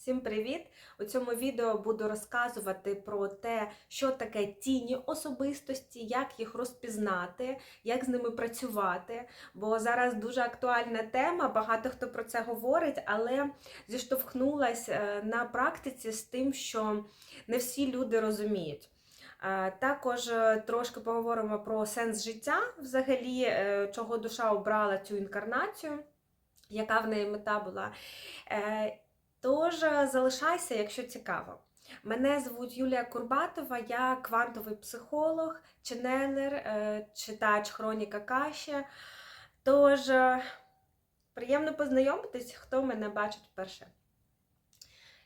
Всім привіт! У цьому відео буду розказувати про те, що таке тіні особистості, як їх розпізнати, як з ними працювати. Бо зараз дуже актуальна тема, багато хто про це говорить, але зіштовхнулась е, на практиці з тим, що не всі люди розуміють. Е, Також е, трошки поговоримо про сенс життя, взагалі, чого душа обрала цю інкарнацію, яка в неї мета була. Тож е, залишайся, якщо цікаво. Мене звуть Юлія Курбатова, я квантовий психолог, ченелер, е, читач Хроніка Каші. Тож е, приємно познайомитись, хто мене бачить вперше.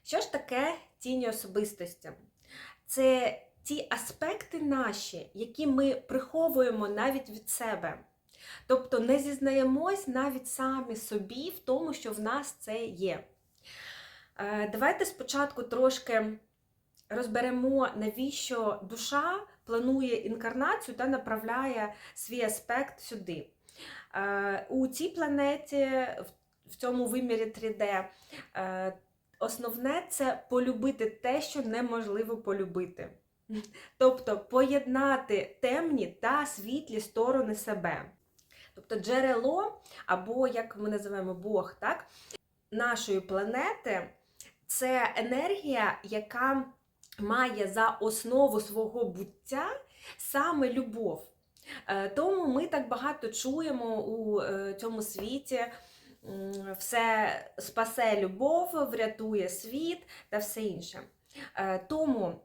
Що ж таке тіні особистості? Це ті аспекти наші, які ми приховуємо навіть від себе. Тобто не зізнаємось навіть самі собі в тому, що в нас це є. Е, Давайте спочатку трошки розберемо, навіщо душа планує інкарнацію та направляє свій аспект сюди. Е, У цій планеті, в- цьому вимірі 3D, е, основне це полюбити те, що неможливо полюбити. Тобто поєднати темні та світлі сторони себе. Тобто джерело, або як ми називаємо Бог, так? нашої планети це енергія, яка має за основу свого буття саме любов. Е, Тому ми так багато чуємо у е, цьому світі. Все спасе любов, врятує світ та все інше. Е, Тому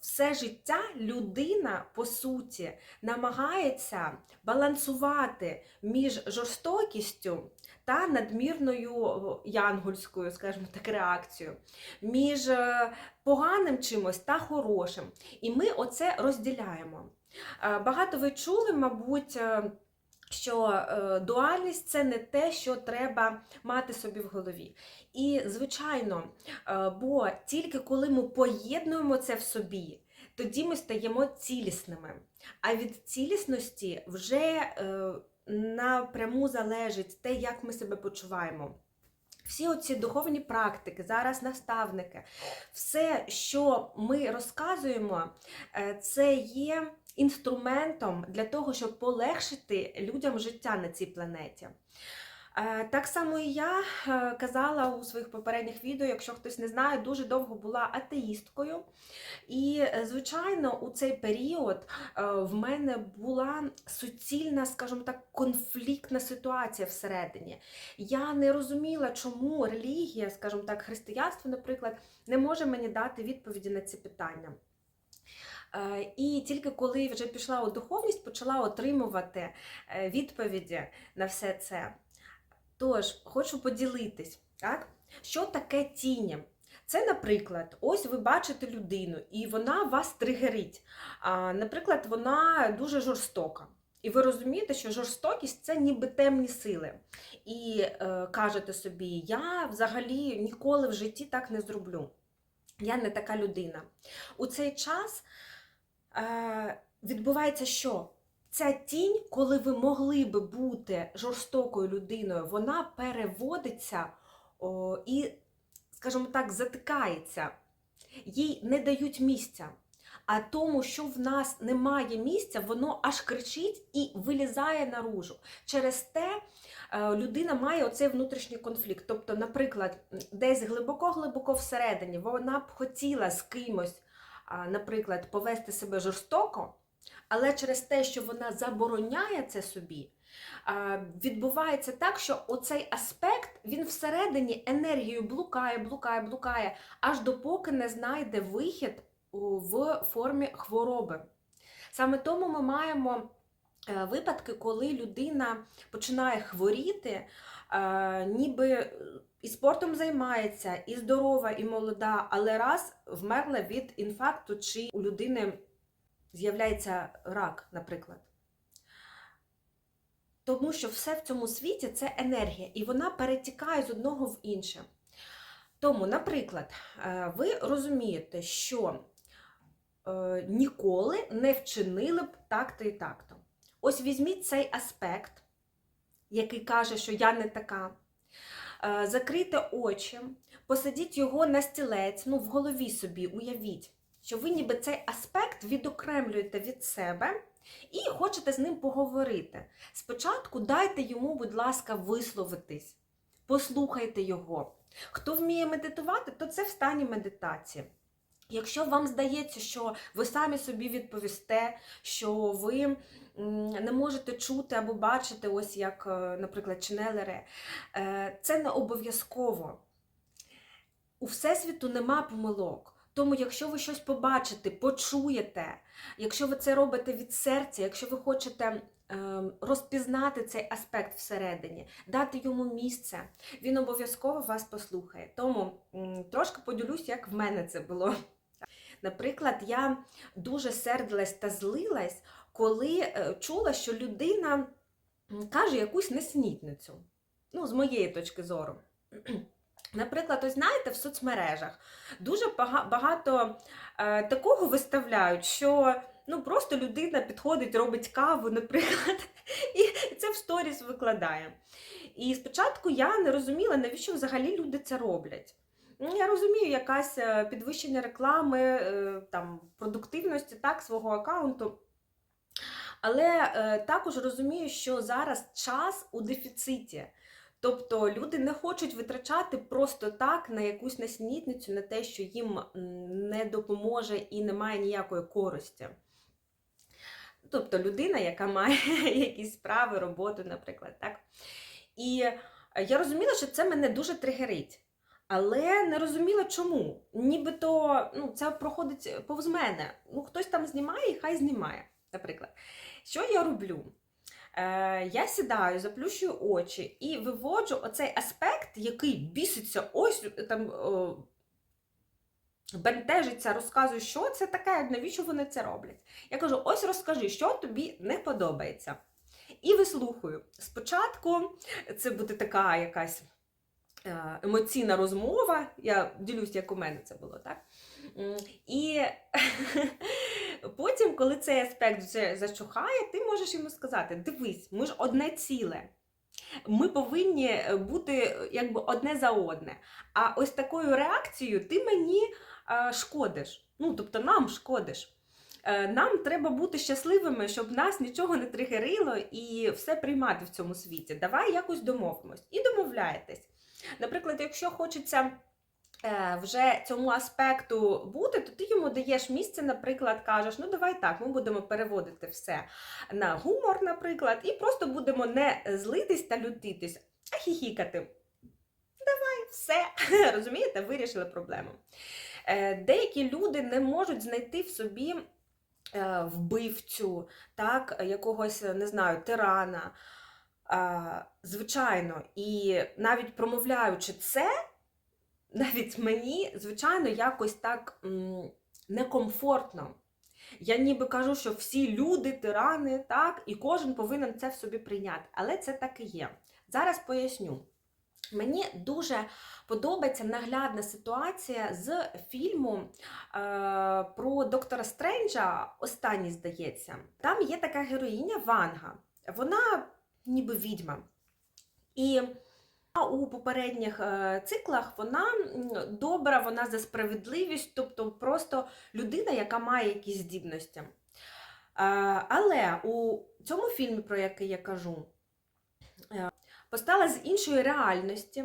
все життя людина, по суті, намагається балансувати між жорстокістю та надмірною янгольською, скажімо так, реакцією, між е, поганим чимось та хорошим. І ми оце розділяємо. Е, Багато ви чули, мабуть. е, Що дуальність це не те, що треба мати собі в голові. І, звичайно, бо тільки коли ми поєднуємо це в собі, тоді ми стаємо цілісними. А від цілісності вже напряму залежить те, як ми себе почуваємо. Всі оці духовні практики, зараз наставники, все, що ми розказуємо, е, це є інструментом для того, щоб полегшити людям життя на цій планеті. Е, Так само і я е, казала у своїх попередніх відео, якщо хтось не знає, дуже довго була атеїсткою. І, е, звичайно, у цей період в мене була суцільна, скажімо так, конфліктна ситуація всередині. Я не розуміла, чому релігія, скажімо так, християнство, наприклад, не може мені дати відповіді на ці питання. І тільки коли вже пішла у духовність, почала отримувати відповіді на все це. Тож, хочу поділитись, так? що таке тіні? Це, наприклад, ось ви бачите людину, і вона вас тригерить. А, Наприклад, вона дуже жорстока. І ви розумієте, що жорстокість це ніби темні сили. І е, кажете собі, я взагалі ніколи в житті так не зроблю. Я не така людина. У цей час е, відбувається що? Ця тінь, коли ви могли би бути жорстокою людиною, вона переводиться о, і, скажімо так, затикається. Їй не дають місця. А тому, що в нас немає місця, воно аж кричить і вилізає наружу. Через те е, людина має оцей внутрішній конфлікт. Тобто, наприклад, десь глибоко-глибоко всередині вона б хотіла з кимось, наприклад, повести себе жорстоко, але через те, що вона забороняє це собі, відбувається так, що оцей аспект він всередині енергію блукає, блукає, блукає, аж допоки не знайде вихід в формі хвороби. Саме тому ми маємо е, випадки, коли людина починає хворіти, ніби е, і спортом займається, і здорова, і молода, але раз вмерла від інфаркту, чи у людини з'являється рак, наприклад. Тому що все в цьому світі це енергія, і вона перетікає з одного в інше. Тому, наприклад, е, ви розумієте, що е, ніколи не вчинили б так-то і так-то. Ось візьміть цей аспект, який каже, що я не така. Е, Закрийте очі, посадіть його на стілець, ну, в голові собі, уявіть, що ви ніби цей аспект відокремлюєте від себе і хочете з ним поговорити. Спочатку дайте йому, будь ласка, висловитись, послухайте його. Хто вміє медитувати, то це в стані медитації. Якщо вам здається, що ви самі собі відповісте, що ви не можете чути або бачити, ось як, е, наприклад, ченелери, е, це не обов'язково. У Всесвіту нема помилок. Тому, якщо ви щось побачите, почуєте, якщо ви це робите від серця, якщо ви хочете ем, розпізнати цей аспект всередині, дати йому місце, він обов'язково вас послухає. Тому трошки поділюсь, як в мене це було. Наприклад, я дуже сердилась та злилась, коли е, чула, що людина каже якусь несенітницю. Ну, з моєї точки зору. Наприклад, ось знаєте, в соцмережах дуже багато е, такого виставляють, що ну, просто людина підходить, робить каву, наприклад, і це в сторіс викладає. І спочатку я не розуміла, навіщо взагалі люди це роблять. Ну, Я розумію, якась е, підвищення реклами, е, там, продуктивності так, свого аккаунту. Але також розумію, що зараз час у дефіциті. Тобто люди не хочуть витрачати просто так на якусь наснітницю, на те, що їм не допоможе і не має ніякої користі. Тобто людина, яка має якісь справи, роботу, наприклад. так. І е, я розуміла, що це мене дуже тригерить. Але не розуміла чому. Нібито ну, це проходить повз мене. Ну, хтось там знімає і хай знімає, наприклад. Що я роблю? Е, я сідаю, заплющую очі і виводжу оцей аспект, який біситься, ось там о, бентежиться, розказую, що це таке, навіщо вони це роблять. Я кажу: ось розкажи, що тобі не подобається. І вислухаю. Спочатку це буде така якась е, емоційна розмова. Я ділюсь, як у мене це було, так? І потім, коли цей аспект вже зачухає, ти можеш йому сказати: дивись, ми ж одне ціле. Ми повинні е, бути якби одне за одне. А ось такою реакцією ти мені е, шкодиш. Ну, тобто нам шкодиш. Е, Нам треба бути щасливими, щоб нас нічого не тригерило і все приймати в цьому світі. Давай якось домовимось. І домовляєтесь. Наприклад, якщо хочеться е, вже цьому аспекту бути, то ти йому даєш місце, наприклад, кажеш, ну давай так, ми будемо переводити все на гумор, наприклад, і просто будемо не злитись та лютитись, а хіхікати. Давай, все, розумієте, вирішили проблему. Е, Деякі люди не можуть знайти в собі е, вбивцю, так, якогось, не знаю, тирана. Звичайно, і навіть промовляючи це, навіть мені, звичайно, якось так некомфортно. Я ніби кажу, що всі люди тирани, так, і кожен повинен це в собі прийняти. Але це так і є. Зараз поясню. Мені дуже подобається наглядна ситуація з фільму е, про доктора Стренджа, останній, здається. Там є така героїня Ванга. Вона ніби відьма. І у попередніх е, циклах вона добра, вона за справедливість, тобто просто людина, яка має якісь здібності. Е, Але у цьому фільмі, про який я кажу, е, постала з іншої реальності,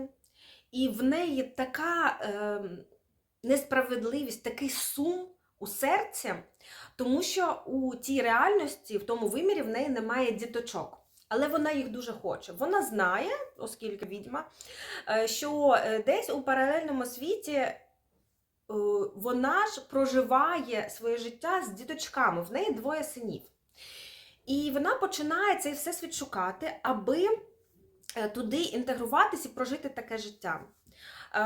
і в неї така несправедливість, такий сум у серці, тому що у тій реальності, в тому вимірі, в неї немає діточок. Але вона їх дуже хоче. Вона знає, оскільки відьма, е, що е, десь у паралельному світі е, вона ж проживає своє життя з діточками, в неї двоє синів. І вона починає цей всесвіт шукати, аби туди інтегруватися і прожити таке життя.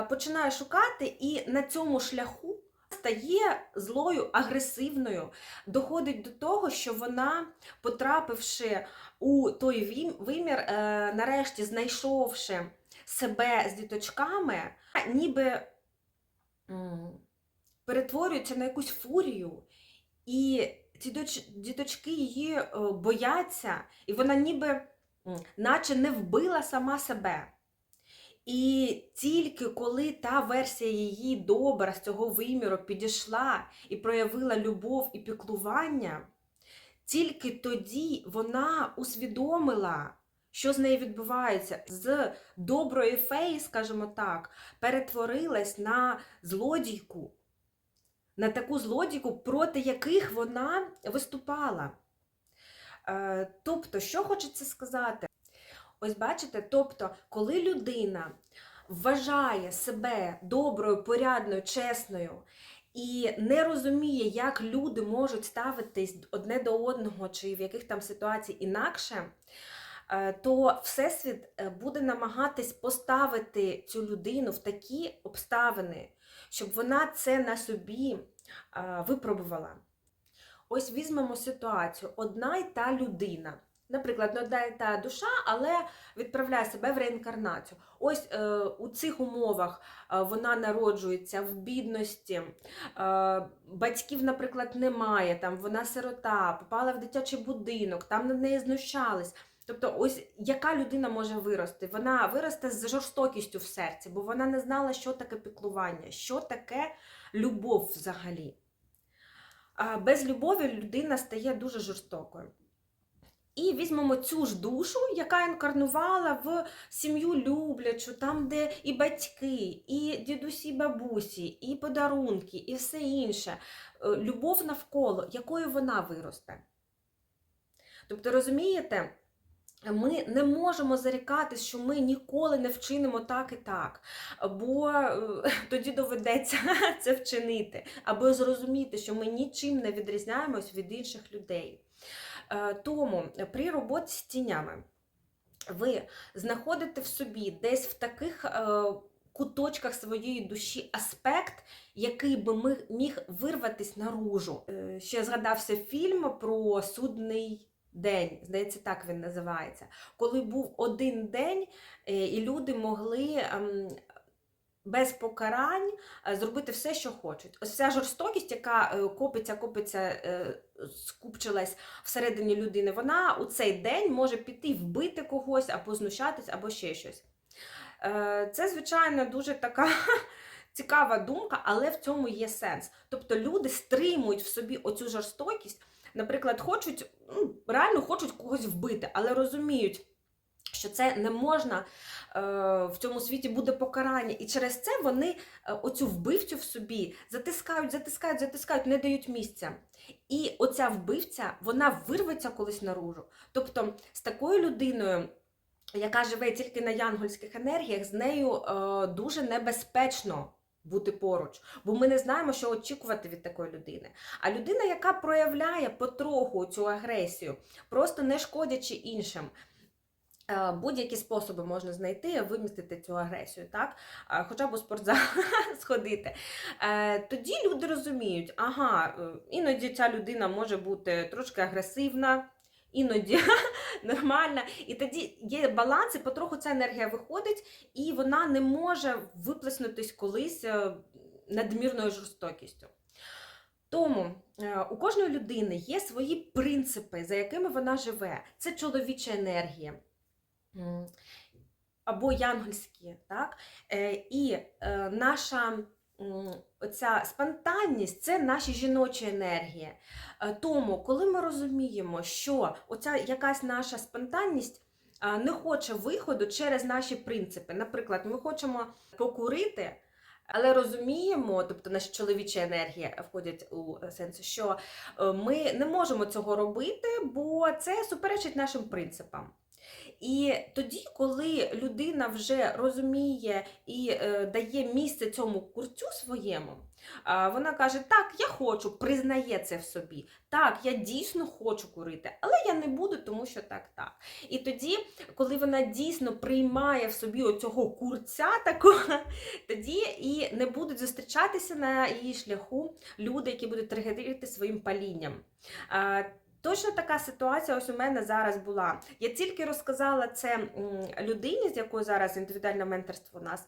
Починає шукати, і на цьому шляху стає злою, агресивною, доходить до того, що вона, потрапивши у той вимір, е, нарешті знайшовши себе з діточками, ніби перетворюється на якусь фурію, і ці діточки її е, бояться, і вона ніби наче не вбила сама себе. І тільки коли та версія її добра з цього виміру підійшла і проявила любов і піклування, тільки тоді вона усвідомила, що з нею відбувається, з доброї феї, скажімо так, перетворилась на злодійку, на таку злодійку, проти яких вона виступала. Е, Тобто, що хочеться сказати? Ось бачите, тобто, коли людина вважає себе доброю, порядною, чесною і не розуміє, як люди можуть ставитись одне до одного чи в яких там ситуацій інакше, е, то Всесвіт е, буде намагатись поставити цю людину в такі обставини, щоб вона це на собі е, випробувала. Ось візьмемо ситуацію: одна й та людина. Наприклад, одна й та душа, але відправляє себе в реінкарнацію. Ось е, у цих умовах е, вона народжується в бідності, е, батьків, наприклад, немає, там вона сирота, попала в дитячий будинок, там над нею знущались. Тобто, ось яка людина може вирости? Вона виросте з жорстокістю в серці, бо вона не знала, що таке піклування, що таке любов взагалі. Без любові людина стає дуже жорстокою. І візьмемо цю ж душу, яка інкарнувала в сім'ю люблячу, там, де і батьки, і дідусі, бабусі, і подарунки, і все інше. Е, Любов навколо, якою вона виросте. Тобто, розумієте, ми не можемо зарікатись, що ми ніколи не вчинимо так і так, бо е, тоді доведеться це вчинити, або зрозуміти, що ми нічим не відрізняємось від інших людей. Е, Тому при роботі з тінями ви знаходите в собі десь в таких е, куточках своєї душі аспект, який би міг вирватись наружу. Е, Ще згадався фільм про судний день, здається, так він називається. Коли був один день, і люди могли. Без покарань е, зробити все, що хочуть. Ось ця жорстокість, яка е, копиться, копиться, е, скупчилась всередині людини, вона у цей день може піти вбити когось, або знущатись, або ще щось. Це, звичайно, дуже така цікава думка, але в цьому є сенс. Тобто люди стримують в собі оцю жорстокість, наприклад, хочуть, ну, реально хочуть когось вбити, але розуміють. Що це не можна в цьому світі буде покарання, і через це вони е, оцю вбивцю в собі затискають, затискають, затискають, не дають місця. І оця вбивця вона вирветься колись наружу. Тобто з такою людиною, яка живе тільки на янгольських енергіях, з нею е, дуже небезпечно бути поруч, бо ми не знаємо, що очікувати від такої людини. А людина, яка проявляє потроху цю агресію, просто не шкодячи іншим. Е, Будь-які способи можна знайти, вимістити цю агресію, так? Е, Хоча б у спортзал сходити. Е, Тоді люди розуміють, ага, іноді ця людина може бути трошки агресивна, іноді нормальна. І тоді є баланс, і потроху ця енергія виходить, і вона не може виплеснутись колись надмірною жорстокістю. Тому у кожної людини є свої принципи, за якими вона живе. Це чоловіча енергія. Або янгольські, так? Е, І е, наша оця спонтанність це наші жіночі енергії. Е, Тому, коли ми розуміємо, що оця якась наша спонтанність не хоче виходу через наші принципи. Наприклад, ми хочемо покурити, але розуміємо, тобто наша чоловіча енергія входять у сенс, що ми не можемо цього робити, бо це суперечить нашим принципам. І тоді, коли людина вже розуміє і е, дає місце цьому курцю своєму, вона каже: Так, я хочу, признає це в собі. Так, я дійсно хочу курити, але я не буду, тому що так, так. І тоді, коли вона дійсно приймає в собі оцього курця такого, тоді і не будуть зустрічатися на її шляху люди, які будуть тригерити своїм палінням. Точно така ситуація ось у мене зараз була. Я тільки розказала це людині, з якою зараз індивідуальне менторство у нас.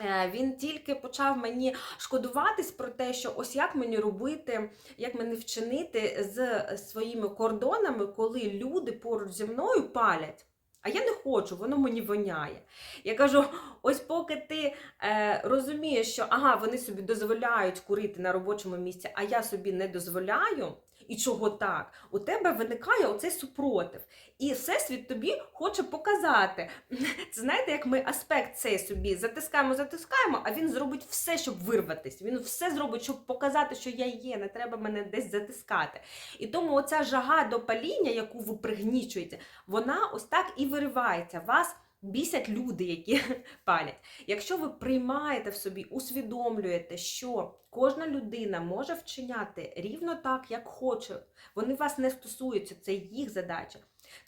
Е, Він тільки почав мені шкодуватись про те, що ось як мені робити, як мені вчинити з своїми кордонами, коли люди поруч зі мною палять. А я не хочу, воно мені воняє. Я кажу: ось поки ти е, розумієш, що ага, вони собі дозволяють курити на робочому місці, а я собі не дозволяю. І чого так? У тебе виникає оцей супротив. І всесвіт тобі хоче показати. Це знаєте, як ми аспект цей собі затискаємо, затискаємо, а він зробить все, щоб вирватися. Він все зробить, щоб показати, що я є, не треба мене десь затискати. І тому оця жага до паління, яку ви пригнічуєте, вона ось так і виривається. Вас бісять люди, які палять. Якщо ви приймаєте в собі, усвідомлюєте, що кожна людина може вчиняти рівно так, як хоче, вони вас не стосуються, це їх задача.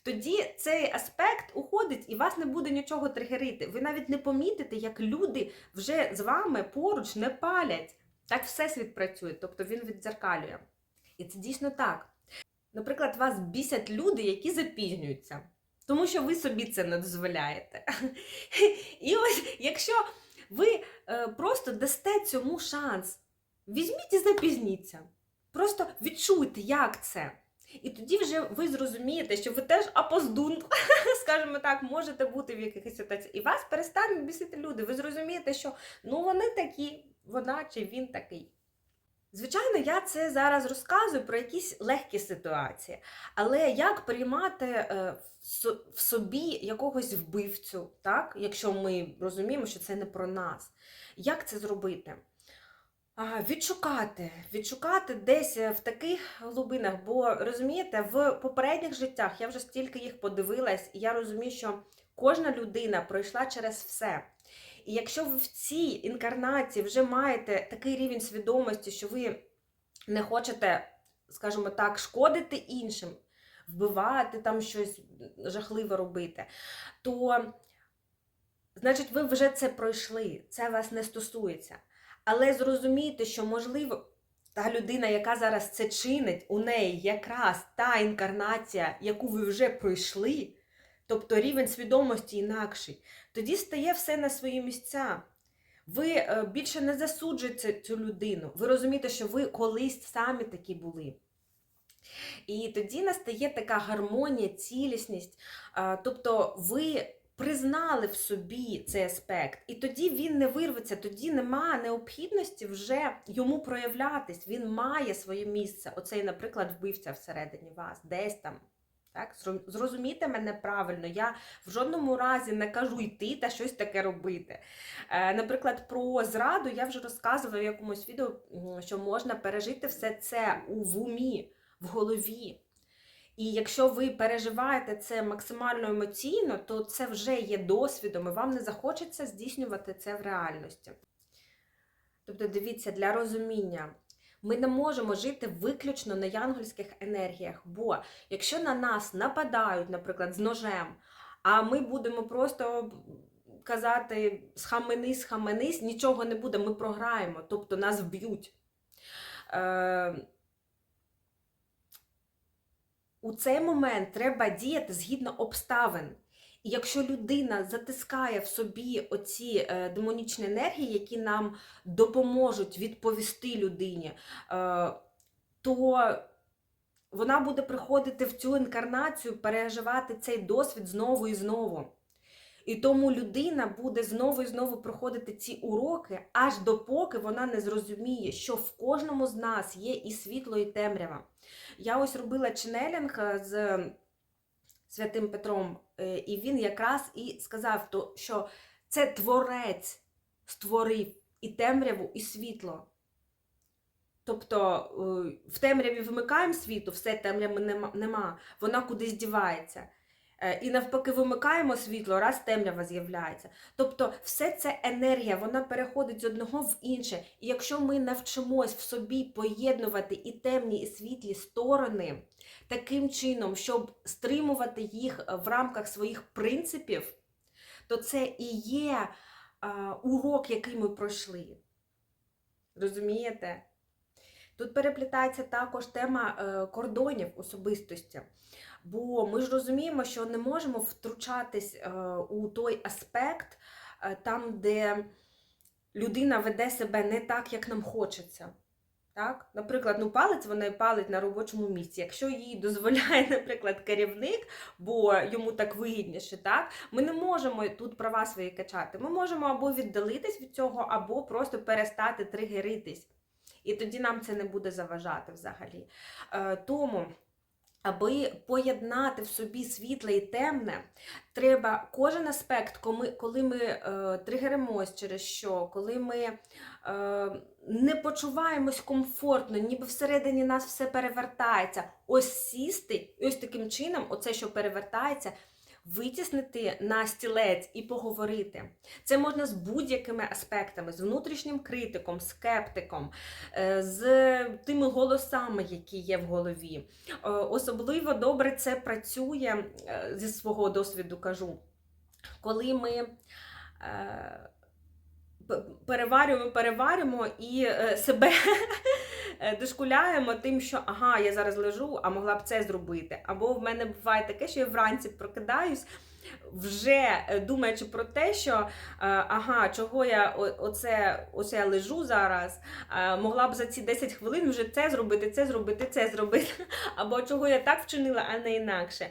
Тоді цей аспект уходить і вас не буде нічого тригерити. Ви навіть не помітите, як люди вже з вами поруч не палять. Так всесвіт працює, тобто він віддзеркалює. І це дійсно так. Наприклад, вас бісять люди, які запізнюються, тому що ви собі це не дозволяєте. І ось, якщо ви е, просто дасте цьому шанс, візьміть і запізніться. Просто відчуйте, як це. І тоді вже ви зрозумієте, що ви теж апоздун, скажімо так, можете бути в якихось ситуаціях. І вас перестануть бісити люди. Ви зрозумієте, що ну вони такі, вона чи він такий. Звичайно, я це зараз розказую про якісь легкі ситуації, але як приймати е, в собі якогось вбивцю, так? якщо ми розуміємо, що це не про нас, як це зробити? Відшукати, відшукати десь е, в таких глибинах, бо розумієте, в попередніх життях я вже стільки їх подивилась, і я розумію, що кожна людина пройшла через все. І якщо ви в цій інкарнації вже маєте такий рівень свідомості, що ви не хочете, скажімо так, шкодити іншим, вбивати там щось жахливе робити, то значить ви вже це пройшли, це вас не стосується. Але зрозумійте, що можливо. Та людина, яка зараз це чинить, у неї якраз та інкарнація, яку ви вже пройшли, тобто рівень свідомості інакший, тоді стає все на свої місця. Ви е, більше не засуджуєте цю людину. Ви розумієте, що ви колись самі такі були. І тоді настає така гармонія, цілісність. Тобто ви признали в собі цей аспект, і тоді він не вирветься, тоді немає необхідності вже йому проявлятись. Він має своє місце. Оцей, наприклад, вбивця всередині вас, десь там. Так, зрозумійте мене правильно, я в жодному разі не кажу йти та щось таке робити. Е, наприклад, про зраду я вже розказувала в якомусь відео, що можна пережити все це у в умі, в голові. І якщо ви переживаєте це максимально емоційно, то це вже є досвідом, і вам не захочеться здійснювати це в реальності. Тобто, дивіться, для розуміння. Ми не можемо жити виключно на янгольських енергіях, бо якщо на нас нападають, наприклад, з ножем, а ми будемо просто казати схаменись, схаменись, нічого не буде, ми програємо, тобто нас вб'ють. Е, у цей момент треба діяти згідно обставин. І якщо людина затискає в собі оці е, демонічні енергії, які нам допоможуть відповісти людині, е, то вона буде приходити в цю інкарнацію, переживати цей досвід знову і знову. І тому людина буде знову і знову проходити ці уроки, аж допоки вона не зрозуміє, що в кожному з нас є і світло, і темрява. Я ось робила ченелінг е, з святим Петром, е, і він якраз і сказав, то, що це творець створив і темряву, і світло. Тобто е, в темряві вимикаємо світло, все темряви нема, нема, вона кудись дівається. Е, І навпаки, вимикаємо світло, раз темрява з'являється. Тобто, все це енергія, вона переходить з одного в інше. І якщо ми навчимось в собі поєднувати і темні, і світлі сторони таким чином, щоб стримувати їх в рамках своїх принципів, то це і є а, урок, який ми пройшли. Розумієте? Тут переплітається також тема е, кордонів особистості. Бо ми ж розуміємо, що не можемо втручатись е, у той аспект, е, там, де людина веде себе не так, як нам хочеться. Так? Наприклад, ну палець вона і палить на робочому місці. Якщо їй дозволяє, наприклад, керівник, бо йому так вигідніше, так ми не можемо тут права свої качати. Ми можемо або віддалитись від цього, або просто перестати тригеритись. І тоді нам це не буде заважати взагалі. Е, тому. Аби поєднати в собі світле і темне, треба кожен аспект, коли, ми е, тригеримось через що, коли ми е, не почуваємось комфортно, ніби всередині нас все перевертається. Ось сісти, і ось таким чином, оце, що перевертається, витіснити на стілець і поговорити. Це можна з будь-якими аспектами, з внутрішнім критиком, скептиком, е, з тими голосами, які є в голові. Е, Особливо добре це працює е, зі свого досвіду кажу, коли ми. Переварюємо, переварюємо і себе дошкуляємо тим, що ага, я зараз лежу, а могла б це зробити. Або в мене буває таке, що я вранці прокидаюсь, вже е, думаючи про те, що е, ага, чого я оце, оце я лежу зараз, е, могла б за ці 10 хвилин вже це зробити, це зробити, це зробити, або чого я так вчинила, а не інакше.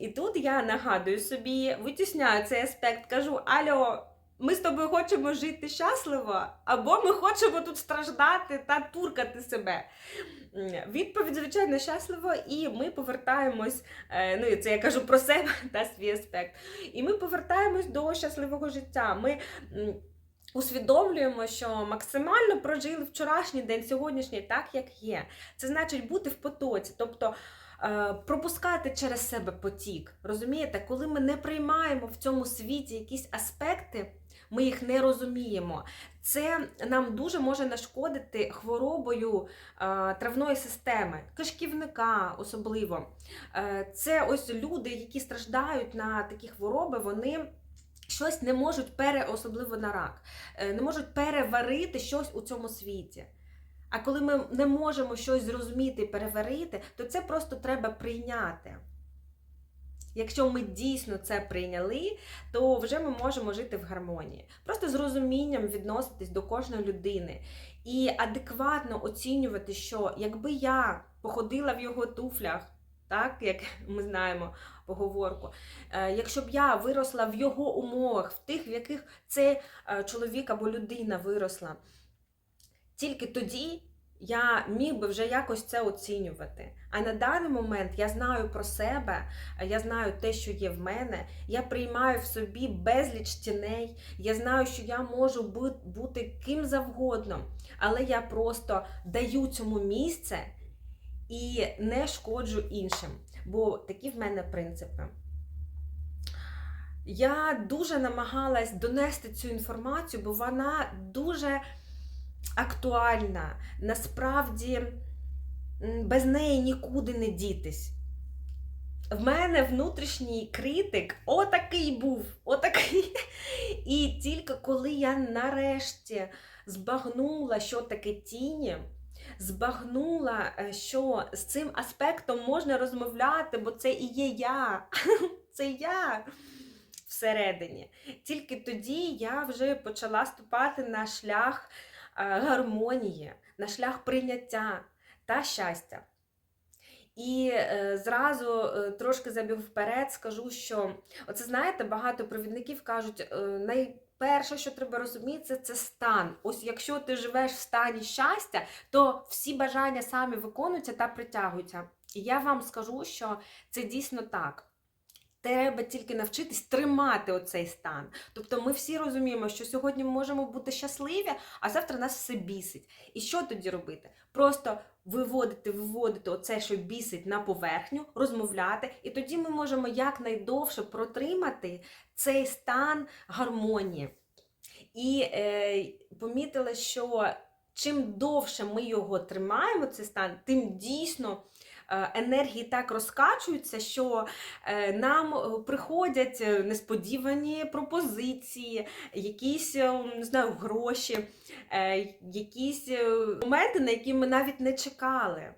І тут я нагадую собі, витісняю цей аспект, кажу: Альо. Ми з тобою хочемо жити щасливо, або ми хочемо тут страждати та туркати себе. Відповідь, звичайно, щасливо, і ми повертаємось, е, ну це я кажу про себе та свій аспект. І ми повертаємось до щасливого життя. Ми усвідомлюємо, що максимально прожили вчорашній день, сьогоднішній так, як є. Це значить бути в потоці. Тобто е, пропускати через себе потік. Розумієте, коли ми не приймаємо в цьому світі якісь аспекти, ми їх не розуміємо. Це нам дуже може нашкодити хворобою травної системи, кишківника особливо. Е, це ось люди, які страждають на такі хвороби, вони. Щось не можуть пере, особливо на рак, е, не можуть переварити щось у цьому світі. А коли ми не можемо щось зрозуміти і переварити, то це просто треба прийняти. Якщо ми дійсно це прийняли, то вже ми можемо жити в гармонії. Просто з розумінням відноситись до кожної людини і адекватно оцінювати, що якби я походила в його туфлях, так як ми знаємо поговорку, е, якщо б я виросла в його умовах, в тих, в яких цей е, чоловік або людина виросла, тільки тоді я міг би вже якось це оцінювати. А на даний момент я знаю про себе, я знаю те, що є в мене, я приймаю в собі безліч тіней, я знаю, що я можу бути ким завгодно, але я просто даю цьому місце і не шкоджу іншим. Бо такі в мене принципи. Я дуже намагалась донести цю інформацію, бо вона дуже актуальна. Насправді без неї нікуди не дітись. В мене внутрішній критик отакий був, отакий. І тільки коли я нарешті збагнула, що таке тіні, збагнула, е, що з цим аспектом можна розмовляти, бо це і є я. Це я всередині. Тільки тоді я вже почала ступати на шлях гармонії, на шлях прийняття та щастя. І е, зразу е, трошки забіг вперед, скажу, що оце знаєте, багато провідників кажуть, е, найперше, що треба розуміти, це стан. Ось якщо ти живеш в стані щастя, то всі бажання самі виконуються та притягуються. І я вам скажу, що це дійсно так. Треба тільки навчитись тримати оцей стан. Тобто ми всі розуміємо, що сьогодні ми можемо бути щасливі, а завтра нас все бісить. І що тоді робити? Просто виводити, виводити оце, що бісить на поверхню, розмовляти, і тоді ми можемо якнайдовше протримати цей стан гармонії. І е, помітила, що чим довше ми його тримаємо, цей стан, тим дійсно енергії так розкачуються, що е, нам е, приходять е, несподівані пропозиції, якісь е, не знаю, гроші, е, якісь е, моменти, на які ми навіть не чекали.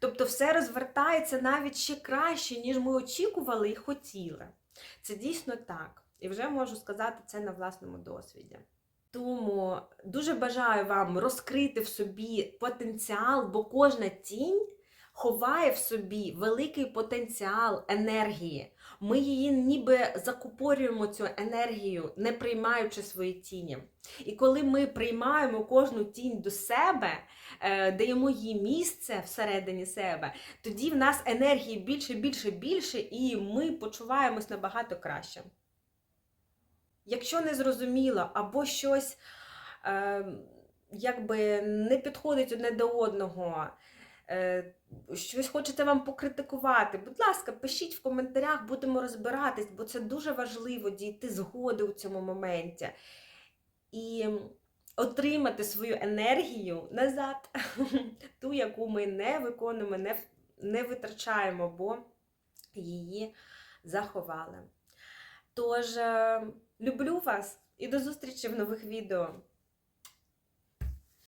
Тобто все розвертається навіть ще краще, ніж ми очікували і хотіли. Це дійсно так. І вже можу сказати це на власному досвіді. Тому дуже бажаю вам розкрити в собі потенціал, бо кожна тінь ховає в собі великий потенціал енергії. Ми її ніби закупорюємо цю енергію, не приймаючи свої тіні. І коли ми приймаємо кожну тінь до себе, е, даємо їй місце всередині себе, тоді в нас енергії більше, більше, більше, і ми почуваємось набагато краще. Якщо не зрозуміло або щось е, якби не підходить одне до одного, щось хочете вам покритикувати, будь ласка, пишіть в коментарях, будемо розбиратись, бо це дуже важливо дійти згоди у цьому моменті. І отримати свою енергію назад, ту, яку ми не виконуємо, не, не витрачаємо, бо її заховали. Тож, е, люблю вас і до зустрічі в нових відео.